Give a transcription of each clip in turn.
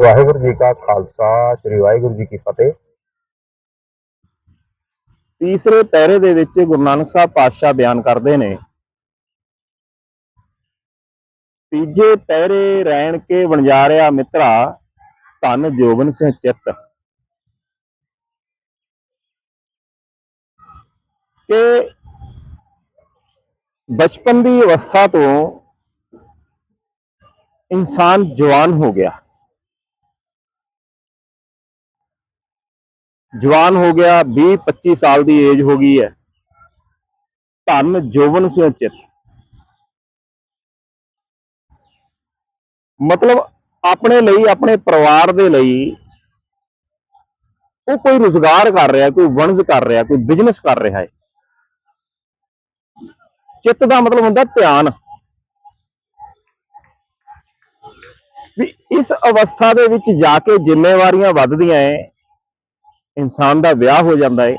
ਵਾਹਿਗੁਰੂ ਜੀ ਕਾ ਖਾਲਸਾ, ਸ੍ਰੀ ਵਾਹਿਗੁਰੂ ਜੀ ਕੀ ਫਤਿਹ। ਤੀਸਰੇ ਪਹਿਰੇ ਦੇ ਵਿੱਚ ਗੁਰੂ ਨਾਨਕ ਸਾਹਿਬ ਪਾਤਸ਼ਾਹ ਬਿਆਨ ਕਰਦੇ ਨੇ। ਤੀਜੇ ਪਹਿਰੇ ਰਹਿਣ ਕੇ ਵਣਜਾਰਿਆ ਮਿੱਤਰਾ, ਧਨ ਜੋਬਨ ਸਿੰਘ ਚਿੱਤ। ਕਿ ਬਚਪਨ ਦੀ ਅਵਸਥਾ ਤੋਂ ਇਨਸਾਨ ਜਵਾਨ ਹੋ ਗਿਆ। ਜਵਾਨ ਹੋ ਗਿਆ 20 25 ਸਾਲ ਦੀ ਏਜ ਹੋ ਗਈ ਹੈ। ਧਨ ਜੋਵਨ ਸੇ ਚਿੱਤ। ਮਤਲਬ ਆਪਣੇ ਲਈ, ਆਪਣੇ ਪਰਿਵਾਰ ਦੇ ਲਈ ਉਹ ਕੋਈ ਰੁਜ਼ਗਾਰ ਕਰ ਰਿਹਾ, ਕੋਈ ਵਣਜ ਕਰ ਰਿਹਾ, ਕੋਈ ਬਿਜ਼ਨਸ ਕਰ ਰਿਹਾ ਹੈ। ਚਿੱਤ ਦਾ ਮਤਲਬ ਹੁੰਦਾ ਧਿਆਨ ਵੀ ਇਸ ਅਵਸਥਾ ਦੇ ਵਿੱਚ ਜਾ ਕੇ ਜ਼ਿੰਮੇਵਾਰੀਆਂ ਵੱਧਦੀਆਂ ਐ, ਇਨਸਾਨ ਦਾ ਵਿਆਹ ਹੋ ਜਾਂਦਾ ਹੈ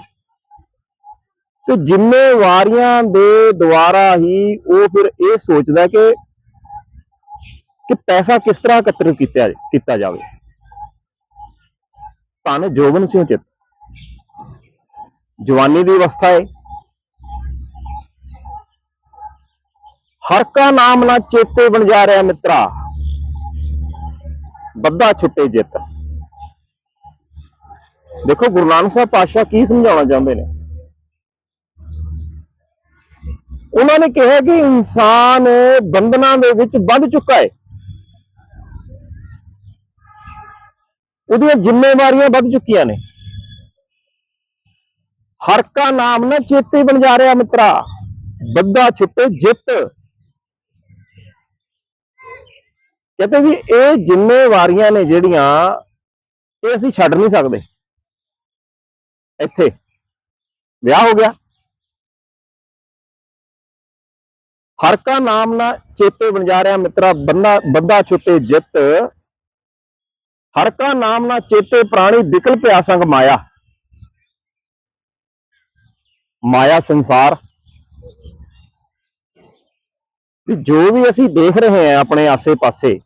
ਤੇ ਜ਼ਿੰਮੇਵਾਰੀਆਂ ਦੇ ਦੁਆਰਾ ਹੀ ਉਹ ਫਿਰ ਇਹ ਸੋਚਦਾ ਕਿ ਕਿ ਪੈਸਾ ਕਿਸ ਤਰ੍ਹਾਂ ਇਕੱਤਰ ਕੀਤਾ ਕੀਤਾ ਜਾਵੇ। ਧਨ ਜੋਬਨ ਸਿਉ ਚਿਤ, ਜਵਾਨੀ ਦੀ ਅਵਸਥਾ ਹੈ ਹਰ ਕਾ ਨਾਮ ਨਾ ਚੇਤੇ ਬਣ ਜਾ ਰਿਹਾ ਮਿੱਤਰਾ। ਬੱਦਾ ਛਿੱਟੇ ਜਿੱਤ। ਦੇਖੋ, ਗੁਰੂ ਨਾਨਕ ਸਾਹਿਬ ਪਾਤਸ਼ਾਹ ਕੀ ਸਮਝਾਉਣਾ ਚਾਹੁੰਦੇ ਨੇ? ਉਹਨਾਂ ਨੇ ਕਿਹਾ ਕਿ ਇਨਸਾਨ ਬੰਧਨਾਂ ਦੇ ਵਿੱਚ ਵੱਧ ਚੁੱਕਾ ਹੈ। ਉਹਦੀਆਂ ਜ਼ਿੰਮੇਵਾਰੀਆਂ ਵੱਧ ਚੁੱਕੀਆਂ ਨੇ। ਹਰ ਕਾ ਨਾਮ ਨਾ ਚੇਤੇ ਬਣ ਜਾ ਰਿਹਾ ਮਿੱਤਰਾ। ਬੱਦਾ ਛਿੱਟੇ ਜਿੱਤ। ਕਹਿੰਦੇ ਵੀ ਇਹ ਜ਼ਿੰਮੇਵਾਰੀਆਂ ਨੇ ਜਿਹੜੀਆਂ, ਇਹ ਅਸੀਂ ਛੱਡ ਨਹੀਂ ਸਕਦੇ। ਇੱਥੇ। ਵਿਆਹ ਹੋ ਗਿਆ। ਹਰ ਕਾ ਨਾਮ ਨਾ ਚੇਤੇ ਬਣ ਜਾ ਰਿਹਾ ਮਿੱਤਰਾ, ਬੰਦਾ ਬੰਦਾ ਛੁੱਟੇ ਜਿੱਤ। ਹਰ ਕਾ ਨਾਮ ਨਾ ਚੇਤੇ ਪ੍ਰਾਣੀ ਵਿਕਲ ਪਿਆ ਸੰਗ ਮਾਇਆ। ਮਾਇਆ ਸੰਸਾਰ। ਜੋ ਵੀ ਅਸੀਂ ਦੇਖ ਰਹੇ ਹਾਂ ਆਪਣੇ ਆਸੇ-ਪਾਸੇ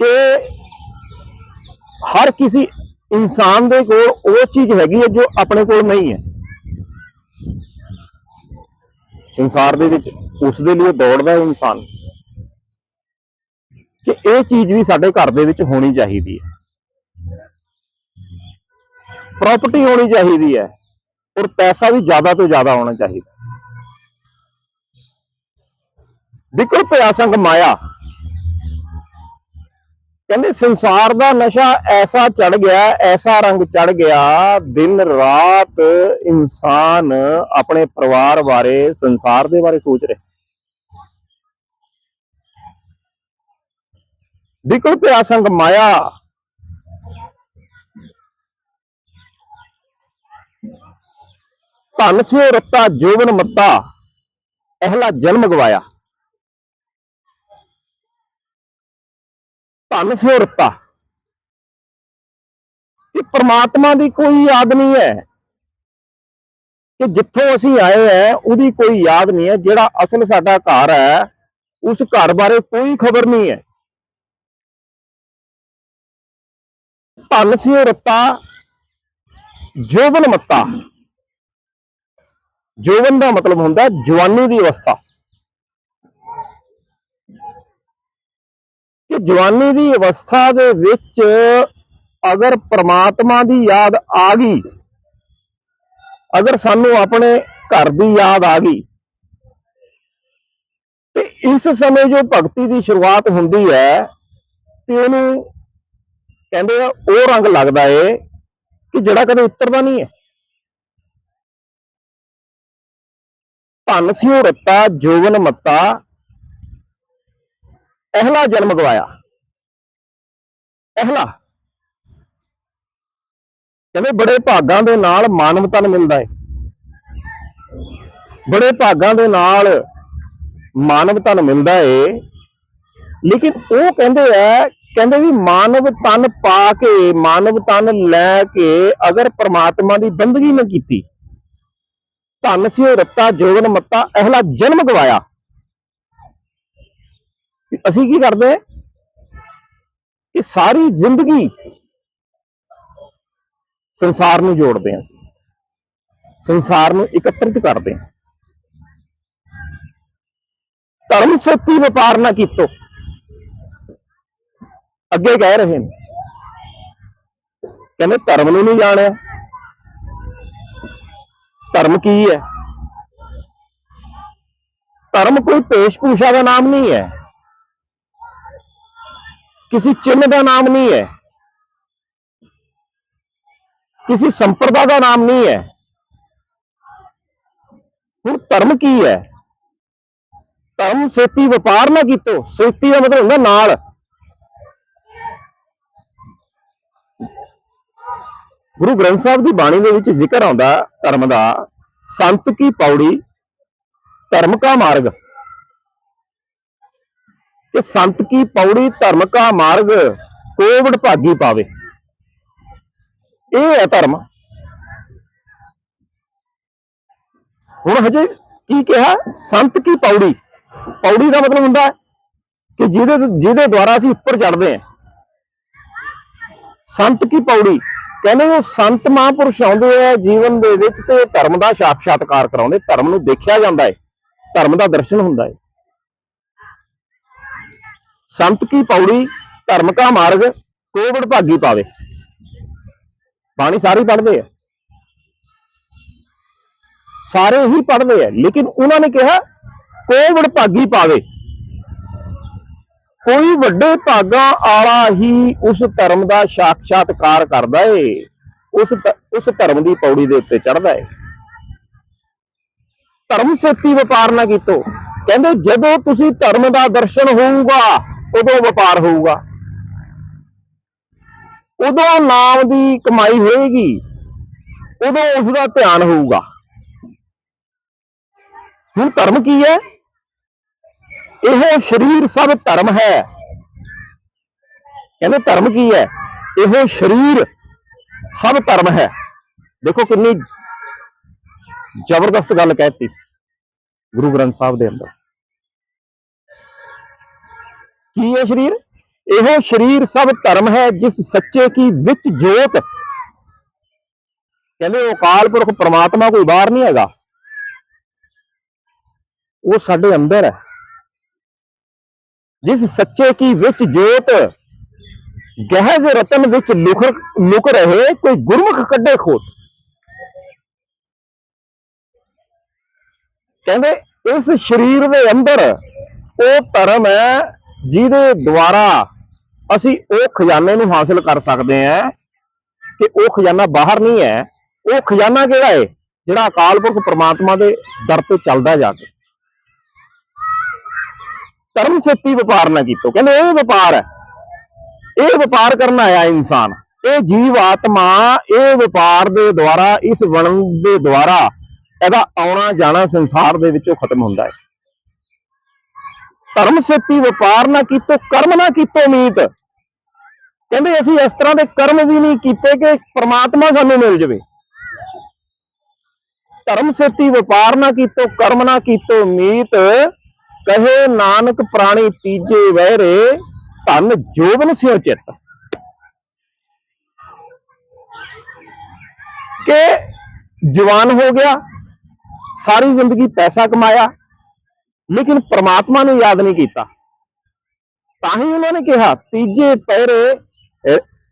ਕਿ ਹਰ ਕਿਸੇ ਇਨਸਾਨ ਦੇ ਕੋਲ ਉਹ ਚੀਜ਼ ਹੈਗੀ ਹੈ ਜੋ ਆਪਣੇ ਕੋਲ ਨਹੀਂ ਹੈ। ਸੰਸਾਰ ਦੇ ਵਿੱਚ ਉਸ ਦੇ ਲਈ ਦੌੜਦਾ ਹੈ ਇਨਸਾਨ। ਕਿ ਇਹ ਚੀਜ਼ ਵੀ ਸਾਡੇ ਘਰ ਦੇ ਵਿੱਚ ਹੋਣੀ ਚਾਹੀਦੀ ਹੈ। ਪ੍ਰਾਪਰਟੀ ਹੋਣੀ ਚਾਹੀਦੀ ਹੈ ਔਰ ਪੈਸਾ ਵੀ ਜ਼ਿਆਦਾ ਤੋਂ ਜ਼ਿਆਦਾ ਹੋਣਾ ਚਾਹੀਦਾ। ਵਿਕਲ ਪਿਆ ਸੰਗ ਮਾਇਆ। ਕਹਿੰਦੇ ਸੰਸਾਰ ਦਾ ਨਸ਼ਾ ਐਸਾ ਚੜ ਗਿਆ, ਐਸਾ ਰੰਗ ਚੜ ਗਿਆ, ਦਿਨ ਰਾਤ ਇਨਸਾਨ ਆਪਣੇ ਪਰਿਵਾਰ ਬਾਰੇ, ਸੰਸਾਰ ਦੇ ਬਾਰੇ ਸੋਚ ਰਿਹਾ। ਬਿਕਲ ਪਿਆ ਸੰਗ ਮਾਇਆ। ਧਨ ਸਿਓ ਰੱਤਾ ਜੋਬਨ ਮੱਤਾ। ਅਹਲਾ ਜਨਮ ਗਵਾਇਆ। ਧਨ ਸਿਓ ਕਿ ਪ੍ਰਮਾਤਮਾ ਦੀ ਕੋਈ ਯਾਦ ਨਹੀਂ ਹੈ ਕਿ ਜਿੱਥੋਂ ਅਸੀਂ ਆਏ ਹੈ, ਉਹਦੀ ਕੋਈ ਯਾਦ ਨਹੀਂ ਹੈ। ਜਿਹੜਾ ਅਸਲ ਸਾਡਾ ਘਰ ਹੈ, ਉਸ ਘਰ ਬਾਰੇ ਕੋਈ ਖਬਰ ਨਹੀਂ ਹੈ। ਧਨ ਸਿਓ ਜੋਵਨ ਮੱਤਾ। ਜੋਵਨ ਦਾ ਮਤਲਬ ਹੁੰਦਾ ਜਵਾਨੀ ਦੀ ਅਵਸਥਾ। ਜਵਾਨੀ ਦੀ ਅਵਸਥਾ ਦੇ ਵਿੱਚ ਅਗਰ ਪ੍ਰਮਾਤਮਾ ਦੀ ਯਾਦ ਆ ਗਈ, ਅਗਰ ਸਾਨੂੰ ਆਪਣੇ ਘਰ ਦੀ ਯਾਦ ਆ ਗਈ, ਤੇ ਇਸ ਸਮੇਂ ਜੋ ਭਗਤੀ ਦੀ ਸ਼ੁਰੂਆਤ ਹੁੰਦੀ ਹੈ, ਤੇ ਉਹਨੂੰ ਕਹਿੰਦੇ ਆ, ਉਹ ਰੰਗ ਲੱਗਦਾ ਏ ਕਿ ਜਿਹੜਾ ਕਦੇ ਉਤਰਦਾ ਨਹੀਂ ਹੈ। ਧਨ ਸਿਓ ਰੱਤਾ ਜੋਗਨ ਮੱਤਾ ਅਹਲਾ ਜਨਮ ਗਵਾਇਆ। ਅਹਲਾ। ਕਹਿੰਦੇ ਬੜੇ ਭਾਗਾਂ ਦੇ ਨਾਲ ਮਾਨਵ ਤਨ ਮਿਲਦਾ ਹੈ ਬੜੇ ਭਾਗਾਂ ਦੇ ਨਾਲ ਮਾਨਵ ਤਨ ਮਿਲਦਾ ਏ। ਲੇਕਿਨ ਉਹ ਕਹਿੰਦੇ ਆ, ਕਹਿੰਦੇ ਵੀ ਮਾਨਵ ਤਨ ਪਾ ਕੇ, ਮਾਨਵ ਤਨ ਲੈ ਕੇ ਅਗਰ ਪ੍ਰਮਾਤਮਾ ਦੀ ਬੰਦਗੀ ਨਾ ਕੀਤੀ, ਧਨ ਸਿਓ ਰੱਤਾ, ਜੋਗਨ ਮੱਤਾ, ਅਹਲਾ ਜਨਮ ਗਵਾਇਆ। ਅਸੀਂ ਕੀ ਕਰਦੇ? ਕਿ ਸਾਰੀ ਜ਼ਿੰਦਗੀ ਸੰਸਾਰ ਨੂੰ ਜੋੜਦੇ ਹਾਂ ਅਸੀਂ। ਸੰਸਾਰ ਨੂੰ ਇਕੱਤਰਿਤ ਕਰਦੇ ਹਾਂ। ਧਰਮ ਸੇਤੀ ਵਪਾਰ ਨਾ ਕੀਤੋ। ਅੱਗੇ ਕਹਿ ਰਹੇ ਨੇ। ਕਹਿੰਦੇ ਧਰਮ ਨੂੰ ਨਹੀਂ ਜਾਣਿਆ। ਧਰਮ ਕੀ ਹੈ? ਧਰਮ ਕੋਈ ਪੇਸ਼-ਭੂਸ਼ਾ ਦਾ ਨਾਮ ਨਹੀਂ ਹੈ। ਕਿਸੇ ਚਿੰਨ੍ਹ ਦਾ ਨਾਮ ਨਹੀਂ ਹੈ ਕਿਸੇ ਸੰਪਰਦਾ ਦਾ ਨਾਮ ਨਹੀਂ ਹੈ ਹੁਣ ਧਰਮ ਕੀ ਹੈ ਧਰਮ ਸੇਤੀ ਵਪਾਰ ਨਾ ਕੀਤੋ ਸੇਤੀ ਦਾ ਮਤਲਬ ਹੁੰਦਾ ਨਾਲ ਗੁਰੂ ਗ੍ਰੰਥ ਸਾਹਿਬ ਦੀ ਬਾਣੀ ਦੇ ਵਿੱਚ ਜ਼ਿਕਰ ਆਉਂਦਾ ਧਰਮ ਦਾ ਸੰਤ ਕੀ ਪੌੜੀ ਧਰਮ ਕਾ ਮਾਰਗ ਕਿ ਸੰਤ ਕੀ ਪੌੜੀ ਧਰਮ ਕਾ ਮਾਰਗ ਕੋਵਿਡ ਭਾਗੀ ਪਾਵੇ? ਇਹ ਹੈ ਧਰਮ। ਹੁਣ ਹਜੇ ਕੀ ਕਿਹਾ? ਸੰਤ ਕੀ ਪੌੜੀ? ਪੌੜੀ ਦਾ ਮਤਲਬ ਹੁੰਦਾ ਕਿ ਜਿਹਦੇ ਜਿਹਦੇ ਦੁਆਰਾ ਅਸੀਂ ਉੱਪਰ ਚੜ੍ਹਦੇ ਹਾਂ। ਸੰਤ ਕੀ ਪੌੜੀ? ਕਹਿੰਦੇ ਉਹ ਸੰਤ ਮਹਾਂਪੁਰਸ਼ ਆਉਂਦੇ ਆ, ਜੀਵਨ ਦੇ ਵਿੱਚ ਤੇ ਧਰਮ ਦਾ ਸਾਖਸ਼ਾਤਕਾਰ ਕਰਾਉਂਦੇ। ਧਰਮ ਨੂੰ ਦੇਖਿਆ ਜਾਂਦਾ ਹੈ। ਧਰਮ ਦਾ ਦਰਸ਼ਨ ਹੁੰਦਾ ਹੈ। ਸੰਤ ਕੀ ਪੌੜੀ, ਧਰਮ ਕਾ ਮਾਰਗ, ਕੋਵਿਡ ਭਾਗੀ ਪਾਵੇ। ਬਾਣੀ ਸਾਰੇ ਪੜ੍ਹਦੇ ਆ। ਸਾਰੇ ਹੀ ਪੜ੍ਹਦੇ ਆ, ਲੇਕਿਨ ਉਹਨਾਂ ਨੇ ਕਿਹਾ, ਕੋਵਿਡ ਭਾਗੀ ਪਾਵੇ। ਕੋਈ ਵੱਡੇ ਭਾਗਾਂ ਵਾਲਾ ਹੀ ਉਸ ਧਰਮ ਦਾ ਸਾਖਸ਼ਾਤਕਾਰ ਕਰਦਾ ਏ। ਉਸ ਉਸ ਧਰਮ ਦੀ ਪੌੜੀ ਦੇ ਉੱਤੇ ਚੜ੍ਹਦਾ ਏ। ਧਰਮ ਸੇਤੀ ਵਪਾਰ ਨਾ ਕੀਤੋ। ਕਹਿੰਦੇ ਜਦੋਂ ਤੁਸੀਂ ਧਰਮ ਦਾ ਦਰਸ਼ਨ ਹੋਊਗਾ ਉਦੋਂ ਵਪਾਰ ਹੋਊਗਾ। ਉਦੋਂ ਨਾਮ ਦੀ ਕਮਾਈ ਹੋਏਗੀ, ਉਦੋਂ ਉਸ ਦਾ ਧਿਆਨ ਹੋਊਗਾ। ਹੁਣ ਧਰਮ ਕੀ ਹੈ? ਇਹ ਸਰੀਰ ਸਭ ਧਰਮ ਹੈ। ਕਹਿੰਦੇ ਧਰਮ ਕੀ ਹੈ? ਇਹੋ ਸਰੀਰ ਸਭ ਧਰਮ ਹੈ। ਦੇਖੋ ਕਿੰਨੀ ਜ਼ਬਰਦਸਤ ਗੱਲ ਕਹਿਤੀ ਗੁਰੂ ਗ੍ਰੰਥ ਸਾਹਿਬ ਦੇ ਅੰਦਰ। ਕੀ ਹੈ ਸਰੀਰ? ਇਹੋ ਸਰੀਰ ਸਭ ਧਰਮ ਹੈ, ਜਿਸ ਸੱਚੇ ਕੀ ਵਿੱਚ ਜੋਤ। ਕਹਿੰਦੇ ਉਹ ਅਕਾਲ ਪੁਰਖ ਪ੍ਰਮਾਤਮਾ ਕੋਈ ਬਾਹਰ ਨਹੀਂ ਹੈਗਾ। ਉਹ ਸਾਡੇ ਅੰਦਰ ਹੈ। ਜਿਸ ਸੱਚੇ ਕੀ ਵਿੱਚ ਜੋਤ, ਗਹਿਜ ਰਤਨ ਵਿੱਚ ਲੁਕ ਲੁਕ ਰਹੇ, ਕੋਈ ਗੁਰਮੁਖ ਕੱਢੇ ਖੋਟ। ਕਹਿੰਦੇ ਇਸ ਸਰੀਰ ਦੇ ਅੰਦਰ ਉਹ ਧਰਮ ਹੈ ਜਿਹਦੇ ਦੁਆਰਾ ਅਸੀਂ ਉਹ ਖਜ਼ਾਨੇ ਨੂੰ ਹਾਸਲ ਕਰ ਸਕਦੇ ਹਾਂ ਕਿ ਉਹ ਖਜ਼ਾਨਾ ਬਾਹਰ ਨਹੀਂ ਹੈ, ਉਹ ਖਜ਼ਾਨਾ ਕਿਹੜਾ ਹੈ? ਜਿਹੜਾ ਅਕਾਲ ਪੁਰਖ ਪ੍ਰਮਾਤਮਾ ਦੇ ਦਰ ਤੇ ਚੱਲਦਾ ਜਾ ਕੇ। ਧਰਮ ਸੇਤੀ ਵਪਾਰ ਨਾ ਕੀਤੋ। ਕਹਿੰਦੇ ਇਹ ਵਪਾਰ ਹੈ। ਇਹ ਵਪਾਰ ਕਰਨ ਆਇਆ ਇਨਸਾਨ। ਇਹ ਜੀਵ ਆਤਮਾ ਇਹ ਵਪਾਰ ਦੇ ਦੁਆਰਾ, ਇਸ ਵਣਨ ਦੇ ਦੁਆਰਾ ਇਹਦਾ ਆਉਣਾ ਜਾਣਾ ਸੰਸਾਰ ਦੇ ਵਿੱਚੋਂ ਖਤਮ ਹੁੰਦਾ ਹੈ। ਧਰਮ ਸੇਤੀ ਵਪਾਰ ਨਾ ਕੀਤੋ, ਕਰਮ ਨਾ ਕੀਤੋ ਮੀਤ। ਕਹਿੰਦੇ ਅਸੀਂ ਇਸ ਤਰ੍ਹਾਂ ਦੇ ਕਰਮ ਵੀ ਨਹੀਂ ਕੀਤੇ ਕਿ ਪ੍ਰਮਾਤਮਾ ਸਾਨੂੰ ਮਿਲ ਜਾਵੇ। ਧਰਮ ਸੇਤੀ ਵਪਾਰ ਨਾ ਕੀਤੋ, ਕਰਮ ਨਾ ਕੀਤੋ ਮੀਤ। ਕਹੇ ਨਾਨਕ ਪ੍ਰਾਣੀ ਤੀਜੇ ਵਹਿਰੇ ਧਨ ਜੋਬਨ ਸਿਉ ਚਿੱਤ। ਕਿ ਜਵਾਨ ਹੋ ਗਿਆ, ਸਾਰੀ ਜ਼ਿੰਦਗੀ ਪੈਸਾ ਕਮਾਇਆ ਲੇਕਿਨ ਪ੍ਰਮਾਤਮਾ ਨੂੰ ਯਾਦ ਨਹੀਂ ਕੀਤਾ। ਤਾਂ ਹੀ ਉਹਨਾਂ ਨੇ ਕਿਹਾ, ਤੀਜੇ ਪਹਿਰੇ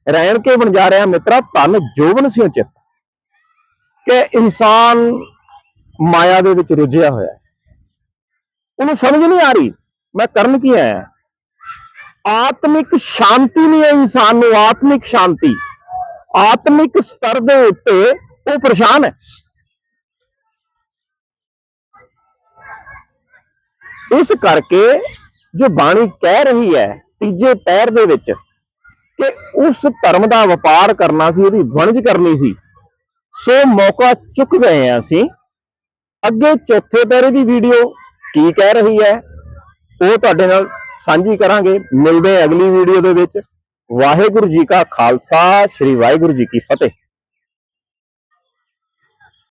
ਰਹਿਣ ਕੇ ਬਣ ਜਾ ਰਿਹਾ ਮਿੱਤਰਾ, ਧਨ ਜੋਬਨ ਸਿਉ ਚਿੱਤ। ਕਿ ਇਨਸਾਨ ਮਾਇਆ ਦੇ ਵਿੱਚ ਰੁੱਝਿਆ ਹੋਇਆ ਹੈ। ਉਹਨੂੰ ਸਮਝ ਨਹੀਂ ਆ ਰਹੀ, ਮੈਂ ਕਰਨ ਕੀ ਆਇਆ ਆਤਮਿਕ ਸ਼ਾਂਤੀ ਨਹੀਂ ਹੈ ਇਨਸਾਨ ਨੂੰ, ਆਤਮਿਕ ਸ਼ਾਂਤੀ। ਆਤਮਿਕ ਸਤਰ ਦੇ ਉੱਤੇ ਉਹ ਪਰੇਸ਼ਾਨ ਹੈ। ਇਸ ਕਰਕੇ ਜੋ ਬਾਣੀ ਕਹਿ ਰਹੀ ਹੈ ਤੀਜੇ ਪੈਰ ਦੇ ਵਿੱਚ ਕਿ ਉਸ ਧਰਮ ਦਾ ਵਪਾਰ ਕਰਨਾ ਸੀ, ਉਹਦੀ ਵਣਜ ਕਰਨੀ ਸੀ, ਸੋ ਮੌਕਾ ਚੁੱਕ ਗਏ ਆ ਅਸੀਂ। ਅੱਗੇ ਚੌਥੇ ਪੈਰੇ ਦੀ ਵੀਡੀਓ ਕੀ ਕਹਿ ਰਹੀ ਹੈ, ਉਹ ਤੁਹਾਡੇ ਨਾਲ ਸਾਂਝੀ ਕਰਾਂਗੇ। ਮਿਲਦੇ ਅਗਲੀ ਵੀਡੀਓ ਦੇ ਵਿੱਚ। ਵਾਹਿਗੁਰੂ ਜੀ ਕਾ ਖਾਲਸਾ, ਸ੍ਰੀ ਵਾਹਿਗੁਰੂ ਜੀ ਕੀ ਫਤਿਹ।